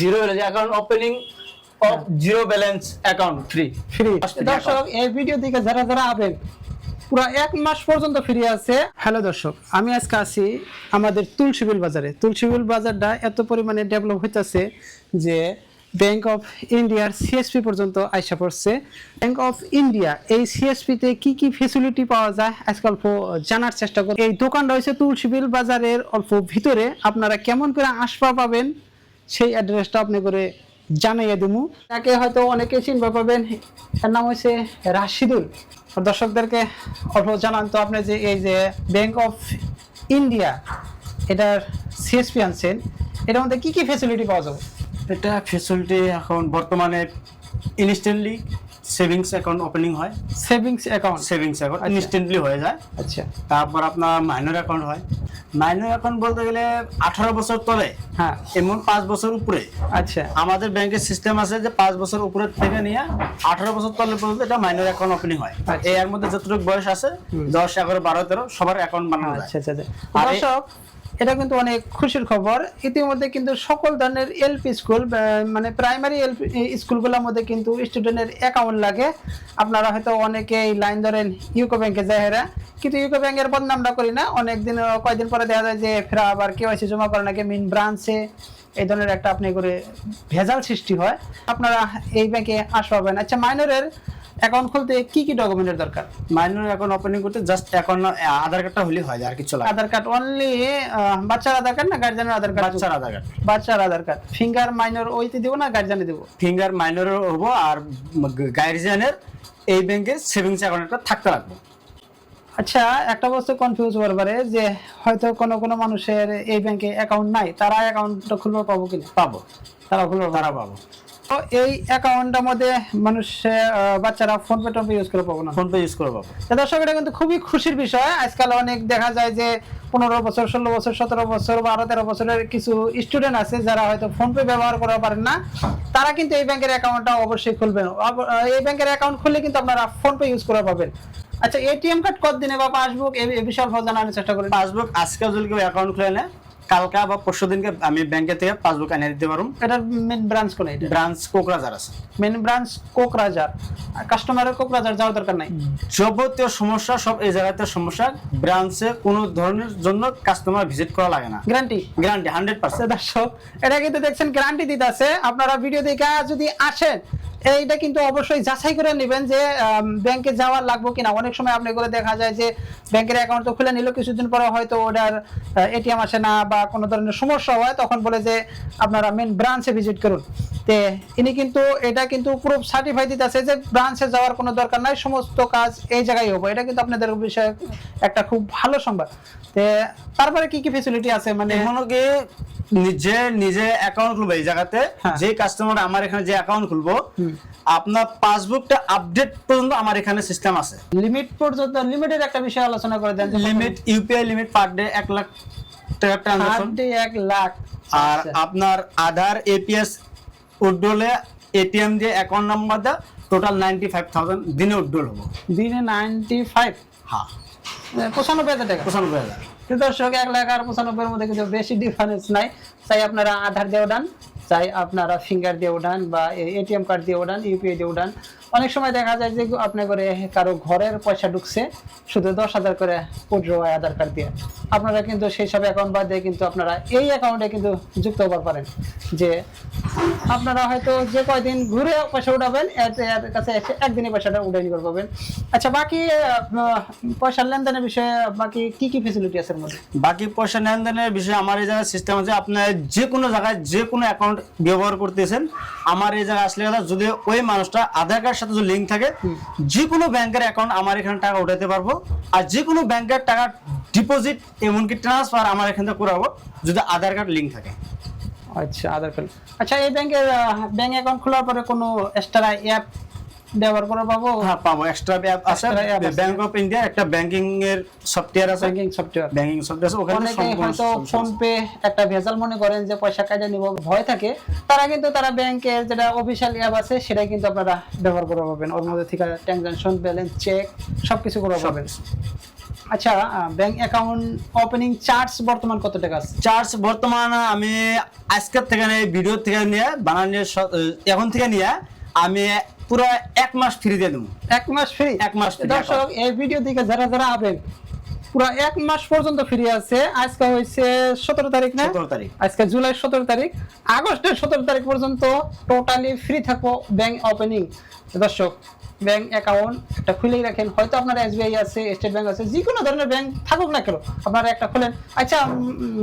Zero balance account opening of zero balance account free free দর্শক এই video থেকে যারা যারা আবেন পুরো এক মাস পর্যন্ত ফ্রি আছে। হ্যালো দর্শক আমি আজকে আছি আমাদের তুলসীবিল বাজারে। তুলসীবিল বাজারটা এত পরিমাণে ডেভেলপ হইতেছে যে ব্যাংক অফ ইন্ডিয়ার সিএসপি পর্যন্ত আইসা পড়ছে। ব্যাংক অফ ইন্ডিয়া এই সিএসপিতে কি কি ফেসিলিটি পাওয়া যায়? আজকে অল্প জানার চেষ্টা করি। এই দোকান রয়েছে তুলসীবিল বাজারের অল্প ভিতরে। আপনারা কেমন করে আসবা পাবেন? সেই অ্যাড্রেসটা আপনি করে জানাইয়া দিমু। তাকে হয়তো অনেকে চিনবা পাবেন এর নাম হচ্ছে রাশিদুল। দর্শকদেরকে অল্প জানান তো আপনি যে এই যে ব্যাংক অফ ইন্ডিয়া এটার সিএসপি আনছেন এটার মধ্যে কী কী ফেসিলিটি পাওয়া যাবে? এটা ফেসিলিটি এখন বর্তমানে ইনস্ট্যান্টলি সেভিংস অ্যাকাউন্ট ওপেনিং হয়। Savings account savings account. Instantly হয়ে যায়। আচ্ছা। তারপর আপনার মাইনর অ্যাকাউন্ট হয়। মাইনর এখন বলতে গেলে আঠারো বছর তলে। হ্যাঁ। এমন পাঁচ বছর উপরে। আচ্ছা। আমাদের ব্যাংকের সিস্টেম আছে যে পাঁচ বছর উপরে থেকে নিয়ে আঠারো বছর তলে পর্যন্ত এটা মাইনর অ্যাকাউন্ট ওপেনিং হয়। আচ্ছা। এর মধ্যে যতটুকু বয়স আছে দশ এগারো বারো তেরো সবার অ্যাকাউন্ট বানানো আচ্ছা আচ্ছা আচ্ছা। দর্শক এটা কিন্তু অনেক খুশির খবর। ইতিমধ্যে কিন্তু সকল ধরনের এলপি স্কুল মানে প্রাইমারি এলপি স্কুলগুলোর মধ্যে কিন্তু স্টুডেন্টের অ্যাকাউন্ট লাগে। আপনারা হয়তো অনেকেই লাইন ধরেন ইউকো ব্যাংকে যায় হেরা কিন্তু ইউকো ব্যাংকের বদনামটা করি না। অনেকদিন আহ, কয়দিন পরে দেখা যায় যে ফেরা আবার কেওয়াইসি জমা করে নাকি মেন ব্রাঞ্চে এই ধরনের একটা আপনি করে ভেজাল সৃষ্টি হয়। আপনারা এই ব্যাংকে আসবেন আচ্ছা মাইনরের অ্যাকাউন্ট খুলতে কি কি ডকুমেন্টের দরকার? মাইনর অ্যাকাউন্ট ওপেনিং করতে জাস্ট অ্যাকাউন্ট আধার কার্ডটা হলেই হয় আর কিছু লাগে আধার কার্ড অনলি বাচ্চার আধার কার্ড না গার্জেনের আধার কার্ড বাচ্চার আধার কার্ড বাচ্চার আধার কার্ড ফিঙ্গার মাইনর ওইতে দিব না গার্জেনে দিব? ফিঙ্গার মাইনরের হব আর গার্জিয়ানের এই ব্যাংকের সেভিংস অ্যাকাউন্টটা থাকতে লাগবে। আচ্ছা একটা বস্তু কনফিউজ হওয়ার পারে যে হয়তো কোনো কোনো মানুষের এই ব্যাংকে অ্যাকাউন্ট নাই তারা অ্যাকাউন্টটা খুলবে পাবো কিনা? পাবো। তারা খুলবে তারা পাবো। তো এই অ্যাকাউন্টের মধ্যে মানুষ বাচ্চারা ফোন পে টোন পে ইউজ করে পাবো না। ফোন পে ইউজ করে পাবো। দর্শক এটা কিন্তু খুবই খুশির বিষয়। আজকাল অনেক দেখা যায় যে পনেরো বছর ষোলো বছর সতেরো বছর বারো তেরো বছরের কিছু স্টুডেন্ট আছে যারা হয়তো ফোন পে ব্যবহার করতে পারেন না। তারা কিন্তু এই ব্যাংকের অ্যাকাউন্টটা অবশ্যই খুলবেন এই ব্যাংকের অ্যাকাউন্ট খুললে কিন্তু আপনারা ফোন পে ইউজ করে পাবেন। আচ্ছা এটিএম কার্ড কত দিনে বা পাসবুক এই বিষয়ে অল্প জানানোর চেষ্টা করেন। পাসবুক আজকে যদি কেউ অ্যাকাউন্ট খুলে নেয় কালকা বা পরশু দিনকে আমি ব্যাংকে থেকে পাসবুক এনে দিতে পারব। এটার মেন ব্রাঞ্চ কোন এটা? ব্রাঞ্চ কোকরাজার আছে। মেন ব্রাঞ্চ কোকরাজার কাস্টমারের কোকরাজার যাওয়ার দরকার নাই? যাবতীয় সমস্যা সব এই জায়গাতে সমস্যা। ব্রাঞ্চে কোনো ধরনের জন্য কাস্টমার ভিজিট করা লাগে না। গ্যারান্টি গ্যারান্টি হান্ড্রেড পার্সেন্ট দর্শক এটা কিন্তু দেখছেন গ্যারান্টি দিতেছে আপনারা ভিডিও দেখে যদি আসেন এইটা কিন্তু অবশ্যই যাচাই করে নেবেন যে ব্যাংকে যাওয়ার লাগবে কিনা। অনেক সময় আপনি করে দেখা যায় যে ব্যাংকের অ্যাকাউন্ট তো খুলে নিল কিছুদিন পরে হয়তো ওটার এটিএম আসে না বা কোনো ধরনের সমস্যা হয় তখন বলে যে আপনারা মেন ব্রাঞ্চে ভিজিট করুন। তে ইনি কিন্তু এটা কিন্তু পুরো সার্টিফাই দিতেছে যে ব্রাঞ্চে যাওয়ার কোনো দরকার নাই সমস্ত কাজ এই জায়গায় হবে। এটা কিন্তু আপনাদের বিষয়ে একটা খুব ভালো সংবাদ। তে তারপরে কি কি ফেসিলিটি আছে? মানে এখনও কি নিজে নিজে অ্যাকাউন্ট খুলবো এই জায়গাতে। হ্যাঁ। যে কাস্টমার আমার এখানে যে অ্যাকাউন্ট খুলবো আপনার পাসবুকটা আপডেট পর্যন্ত আমার এখানে সিস্টেম আছে। লিমিট পর্যন্ত লিমিটের একটা বিষয় আলোচনা করে দেন limit UPI limit per day এক লাখ টাকা ট্রানজাকশন হার্ডে এক লাখ আর আচ্ছা। আপনার আধার এপিএস উড্ডলে এটিএম দিয়ে অ্যাকাউন্ট নাম্বার দা টোটাল নাইনটি ফাইভ থাউজেন্ড দিনে উড্ডল হব। দিনে নাইনটি ফাইভ হ্যাঁ পঁচানব্বই হাজার টাকা। পঁচানব্বই হাজার। দর্শক এক লাখ আর পঁচানব্বইয়ের মধ্যে কিন্তু বেশি ডিফারেন্স নাই। তাই আপনারা আধার দিয়ে উঠান চাই আপনারা ফিঙ্গার দিয়ে উঠান বা এটিএম কার্ড দিয়ে উঠান ইউপিআই দিয়ে উঠান। অনেক সময় দেখা যায় যে আপনার করে কারও ঘরের পয়সা ঢুকছে, শুধু দশ হাজার করে উঠল হয় আধার কার্ড দিয়ে। আপনারা কিন্তু সেই সব অ্যাকাউন্ট বাদ দিয়ে কিন্তু আপনারা এই অ্যাকাউন্টে কিন্তু যুক্ত হবার পারেন। যে আপনারা হয়তো যে কয়দিন ঘুরে পয়সা উঠাবেন এর কাছে এসে একদিনে পয়সাটা উঠে নিবার পাবেন। আচ্ছা বাকি আহ, পয়সার লেনদেনের বিষয়ে বাকি কি কি ফেসিলিটি আছে এর মধ্যে? বাকি পয়সা লেনদেনের বিষয়ে আমার এই জায়গায় সিস্টেম আছে আপনার যে কোনো জায়গায় যে কোনো অ্যাকাউন্ট ব্যবহার করতেছেন আমার এই জায়গায় আসলে কথা যদি ওই মানুষটা আধার কার্ড সাথে যদি লিঙ্ক থাকে যে কোনো ব্যাংকের অ্যাকাউন্ট আমার এখানে টাকা উঠাতে পারব আর যে কোনো ব্যাংকের টাকা ডিপোজিট এমনকি ট্রান্সফার আমার এখান থেকে করাবো যদি আধার কার্ড লিঙ্ক থাকে। আচ্ছা আধার কার্ড আচ্ছা এই ব্যাংকের ব্যাংক অ্যাকাউন্ট খোলার পরে কোনো এক্সট্রা অ্যাপ ব্যবহার করে পাবো? হ্যাঁ পাবো। এক্সট্রা অ্যাপ আছে। ব্যাংক অফ ইন্ডিয়া একটা ব্যাংকিং এর সফটওয়্যার আছে। ব্যাংকিং সফটওয়্যার ব্যাংকিং সফটওয়্যার আছে ওখানে অনেকে হয়তো ফোন পে একটা ভেজাল মনে করেন যে পয়সা কাজে নিব ভয় থাকে। তারা কিন্তু তারা ব্যাংকের যেটা অফিসিয়াল অ্যাপ আছে সেটাই কিন্তু আপনারা ব্যবহার করে পাবেন। ওর মধ্যে থেকে ট্রানজাকশন ব্যালেন্স চেক সবকিছু করে পাবেন। আচ্ছা ব্যাংক অ্যাকাউন্ট ওপেনিং চার্জ বর্তমান কত টাকা আছে? চার্জ বর্তমান আমি আজকের থেকে নিয়ে ভিডিও থেকে নিয়ে বানানোর এখন থেকে নিয়ে আমি পুরো এক মাস ফ্রি দিয়ে দেবো। এক মাস ফ্রি এক মাস দর্শক এই ভিডিও দেখে যারা যারা আবেন পুরো এক মাস পর্যন্ত ফ্রি আছে। আজকে হয়েছে সতেরো তারিখ না? সতেরো তারিখ। আজকে জুলাই সতেরো তারিখ। আগস্টের সতেরো তারিখ পর্যন্ত টোটালি ফ্রি থাকব ব্যাংক ওপেনিং দর্শক ব্যাংক অ্যাকাউন্ট একটা খুলেই রাখেন। হয়তো আপনার এসবিআই আছে স্টেট ব্যাংক আছে যে কোনো ধরনের ব্যাংক থাকুক না কেন আপনারা একটা খোলেন। আচ্ছা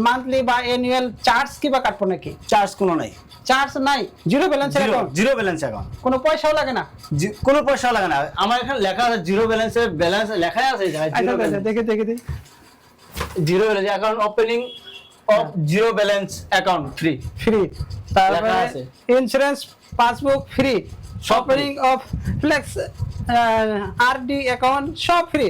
মান্থলি বা অ্যানুয়াল চার্জ কি বা কাটবো নাকি? চার্জ কোনো নাই। চার্জ নাই জিরো ব্যালেন্সের zero account zero balance account কোনো পয়সাও লাগে না? কোনো পয়সা লাগে না। আমার এখানে লেখা আছে জিরো ব্যালেন্সের ব্যালেন্স লেখাই আছে দেখে দেখে zero balance account opening of zero balance account free free তারপরে ইন্স্যুরেন্স পাসবুক ফ্রি সব অফ ফ্লেক্স আরডি অ্যাকাউন্ট সব ফ্রি।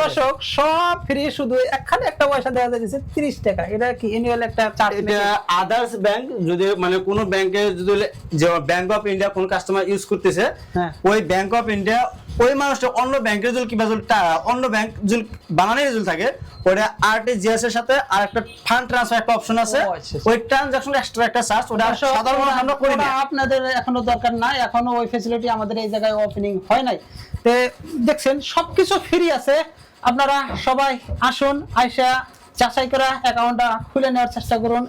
দর্শক সব ফ্রি শুধু এখানে একটা পয়সা দেওয়া যাচ্ছে তিরিশ টাকা এটা কি অ্যানুয়াল একটা চার্জ এটা আদার্স ব্যাংক যদি মানে কোন ব্যাংকে যদি যে ব্যাংক অফ ইন্ডিয়া কোন কাস্টমার ইউজ করতেছে হ্যাঁ। ওই ব্যাংক অফ ইন্ডিয়া ওই মানুষটা অন্য ব্যাংকের যদি কিবা অন্য ব্যাংক যদি বানানোর যদি থাকে ওটা আরটিজিএস এর সাথে আর একটা ফান্ড ট্রান্সফার একটা অপশন আছে। আচ্ছা, আচ্ছা। ওই ট্রানজাকশন এক্সট্রা একটা চার্জ ওটা দর্শক, সাধারণ মানুষ আমরা করি না। আপনাদের এখনও দরকার নাই এখনও ওই ফেসিলিটি আমাদের এই জায়গায় ওপেনিং হয় নাই। তে দেখছেন সবকিছু ফ্রি আছে। আপনারা সবাই আসুন আইসা যাচাই করা অ্যাকাউন্টটা খুলে নেওয়ার চেষ্টা করুন।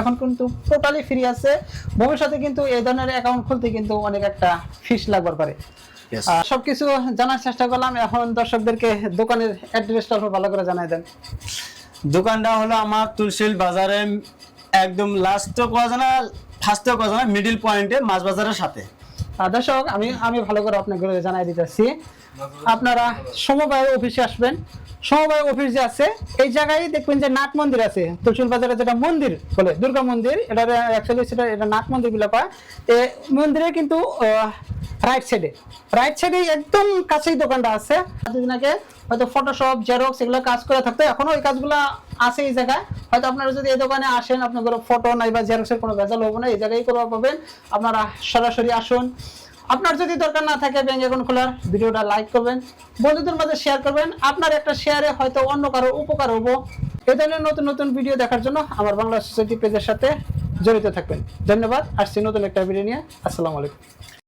এখন কিন্তু টোটালি ফ্রি আছে। ভবিষ্যতে কিন্তু এই ধরনের অ্যাকাউন্ট খুলতে কিন্তু অনেক একটা ফিস লাগবার পারে। সবকিছু জানার চেষ্টা করলাম। এখন দর্শকদেরকে দোকানের অ্যাড্রেসটা ভালো করে জানাই দেন। দোকানটা হলো আমার তুলসিল বাজারে একদম লাস্ট করা যায় না ফার্স্টও করা যায় না মিডিল পয়েন্টে মাছ বাজারের সাথে। দর্শক আমি আমি ভালো করে আপনাকে জানাই দিতেছি। আপনারা সমবায় অফিসে আসবেন। সমবায় অফিস যে আছে। এই জায়গায় দেখবেন যে নাট মন্দির আছে। তুলসুল বাজারে যেটা মন্দির বলে দুর্গা মন্দির এটা অ্যাকচুয়ালি সেটা এটা নাট মন্দির বলে কয়। এই মন্দিরে কিন্তু রাইট সাইডে রাইট সাইডে একদম কাছেই দোকানটা আছে। দুদিন আগে হয়তো ফটোশপ জেরক্স এগুলো কাজ করে থাকতো এখনও ওই কাজগুলো আছে এই জায়গায়। হয়তো আপনারা যদি এই দোকানে আসেন, আপনাদের ফটো নাই বা জেরক্সের কোনো ভেজাল হবে না, এই জায়গায় করে পাবেন। আপনারা সরাসরি আসুন। আপনার যদি দরকার না থাকে ব্যাংক অ্যাকাউন্ট খোলার, ভিডিওটা লাইক করবেন। বন্ধুদের মাঝে শেয়ার করবেন। আপনার একটা শেয়ারে হয়তো অন্য কারও উপকার হব। এই ধরনের নতুন নতুন ভিডিও দেখার জন্য আমার বাংলা সোসাইটি পেজের সাথে জড়িত থাকবেন। ধন্যবাদ। আসছি নতুন একটা ভিডিও নিয়ে। আসসালামু আলাইকুম।